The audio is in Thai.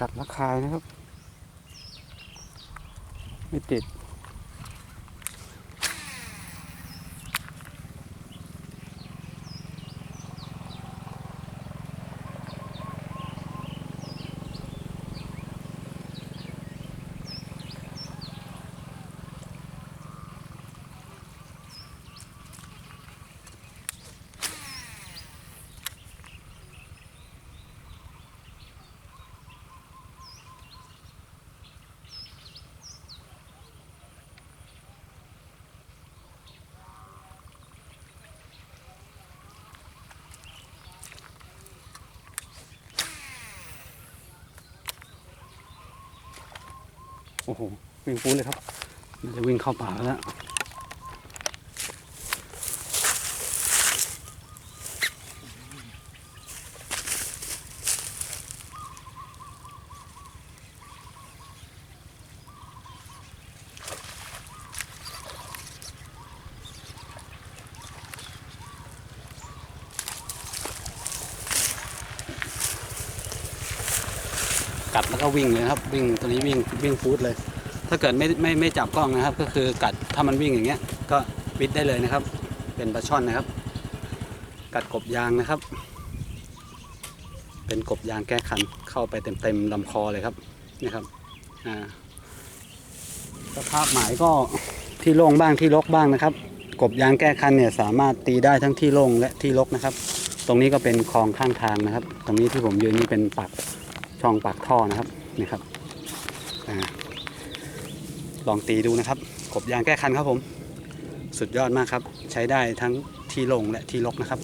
กัดละคายนะครับ ไม่ติด โอ้โหวิ่งฟูเลยครับจะวิ่งเข้าป่าแล้ว กัดแล้วก็วิ่งเลยครับ วิ่งตัวนี้วิ่งวิ่งฟูดเลย ถ้าเกิดไม่ไม่ไม่จับกล้องนะครับ ก็คือกัดถ้ามันวิ่งอย่างเงี้ย ก็วิดได้เลยนะครับ เป็นปลาช่อนนะครับ กัดกบยางนะครับ เป็นกบยางแก้คันเข้าไปเต็มเต็มลำคอเลยครับนี่ครับอ่าสภาพหมายก็ที่โล่งบ้างที่รกบ้างนะครับ กบยางแก้คันเนี่ยสามารถตีได้ทั้งที่โล่งและที่รกนะครับ ตรงนี้ก็เป็นคลองข้างทางนะครับ ตรงนี้ที่ผมยืนนี่เป็นปาก ช่องปากท่อนะครับนี่ครับอลองตีดูนะครับกบยางแก้คันครับผม สุดยอดมากครับ ใช้ได้ทั้งที่ลงและที่ลกนะครับ